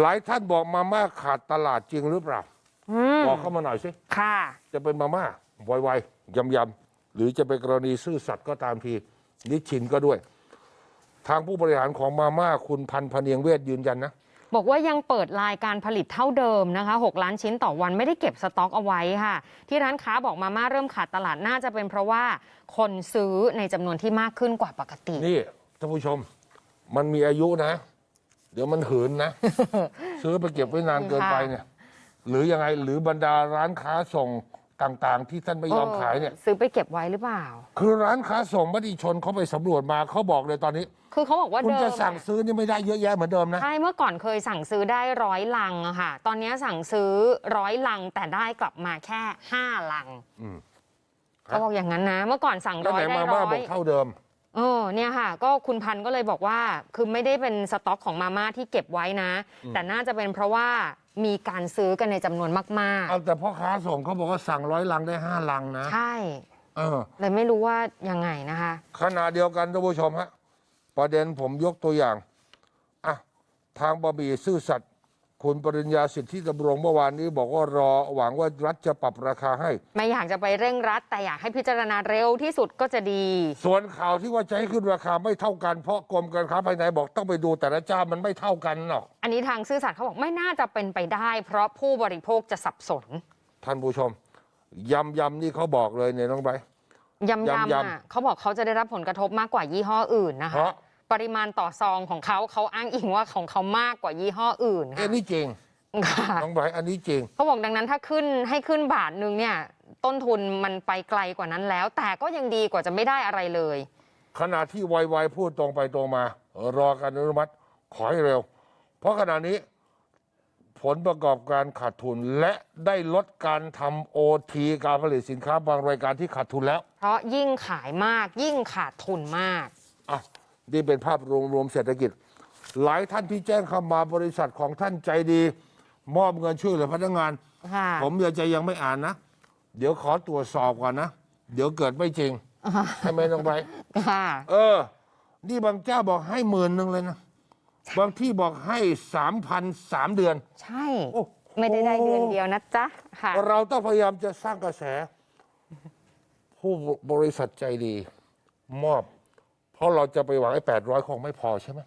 หลายท่านบอกมาม่าขาดตลาดจริงหรือเปล่าอืมบอกเข้ามาหน่อยสิ ค่ะ จะเป็นมาม่าไวๆยำๆหรือจะเป็นกรณีซื่อสัตย์ก็ตามทีนิชชินก็ด้วย ทางผู้บริหารของมาม่าคุณพันธ์พเนียงเวทยืนยันนะ บอกว่ายังเปิดลายการผลิตเท่าเดิมนะคะ 6 ล้านชิ้นต่อวันไม่ได้เก็บสต็อกเอาไว้ค่ะ ที่ร้านค้าบอกมาม่าเริ่มขาดตลาดน่าจะเป็นเพราะว่าคนซื้อในจำนวนที่มากขึ้นกว่าปกติ นี่ท่านผู้ชม มันมีอายุนะ เดี๋ยวมันหืนนะ ซื้อไปเก็บไว้นานเกินไปเนี่ย หรือยังไงหรือบรรดาร้านค้าส่งต่างๆ ที่ท่านไม่ยอมขายเนี่ย ซื้อไปเก็บไว้หรือเปล่า คือร้านค้าส่งมติชนเขาไปสำรวจมาเขาบอกเลยตอนนี้ คือเขาบอกว่าคุณเดิจะมสั่งอะซื้อนี่ไม่ได้เยอะแยะเหมือนเดิมนะ ใช่เมื่อก่อนเคยสั่งซื้อได้ร้อยลังอะค่ะ ตอนนี้สั่งซื้อร้อยลังแต่ได้กลับมาแค่ห้าลังอืม เขาบอกอย่างนั้นนะ เมื่อก่อนสั่งแล้วร้อไหนยได้มาร้ม่าอบอยกเท่าเดิม เออเนี่ยค่ะ ก็คุณพันธุ์ก็เลยบอกว่า คือไม่ได้เป็นสต็อกของมาม่าที่เก็บไว้นะ แต่น่าจะเป็นเพราะว่ามีการซื้อกันในจำนวนมากเอาแต่พ่อค้าส่งเขาบอกว่าสั่งร้อยลังได้ห้าลังนะๆ ใช่ เออ เลยไม่รู้ว่ายังไงนะคะ ขณะเดียวกันท่านผู้ชมฮะประเด็นผมยกตัวอย่างอะทางบะหมี่ซื่อสัตย์ คุณปริญญาสิทธิดำรงเมื่อวานนี้บอกว่ารอหวังว่ารัฐจะปรับราคาให้ ไม่อยากจะไปเร่งรัด แต่อยากให้พิจารณาเร็วที่สุดก็จะดี ส่วนข่าวที่ว่าจะให้ขึ้นราคาไม่เท่ากันเพราะกรมการค้าภายในบอกต้องไปดูแต่ละเจ้ามันไม่เท่ากันหรอก อันนี้ทางซื่อสัตย์เขาบอกไม่น่าจะเป็นไปได้ เพราะผู้บริโภคจะสับสน ท่านผู้ชมยำยำนี่เขาบอกเลยเนี่ยน้องใบร์ทยำยำยำอะเขาบอกเขาจะได้รับผลกระทบมากกว่ายี่ห้ออื่นนะเพคะราะ ปริมาณต่อซองของเขาเขาอ้างอิงว่าของเขามากกว่ายี่ห้ออื่นเอ้ค่ะนี่จริงค่ะน้องใบร์ทอันนี้จริง เขาบอกดังนั้นถ้าขึ้นให้ขึ้นบาทหนึ่งเนี่ย ต้นทุนมันไปไกลกว่านั้นแล้ว แต่ก็ยังดีกว่าจะไม่ได้อะไรเลย ขณะที่ไวๆพูดตรงไปตรงมา รอการอนุมัติขอให้เร็ว เพราะขณะนี้ผลประกอบการขาดทุนและได้ลดการทำโอทีการผลิตสินค้าบางรายการที่ขาดทุนแล้วเพราะยิ่งขายมากยิ่งขาดทุนมาก อะ นี่เป็นภาพรวมรวมเศรษฐกิจ หลายท่านที่แจ้งเข้ามาบริษัทของท่านใจดี มอบเงินช่วยเหลือพนักงาน ค่ะผมเดี๋ยวจะยังไม่อ่านนะ เดี๋ยวขอตรวจสอบก่อนนะ เดี๋ยวเกิดไม่จริงใช่ไหมน้องใบร์ทค่ะ เออ นี่บางเจ้าบอกให้หมื่นหนึ่งเลยนะ บางที่บอกให้สามพันสามเดือน ใช่ โอ้โห ไม่ได้ได้เดือนเดียวนะจ๊ะ ค่ะ เราต้องพยายามจะสร้างกระแส ผู้บริษัทใจดี มอบ เพราะเราจะไปหวังไอ้แปดร้อยคงไม่พอใช่ไหม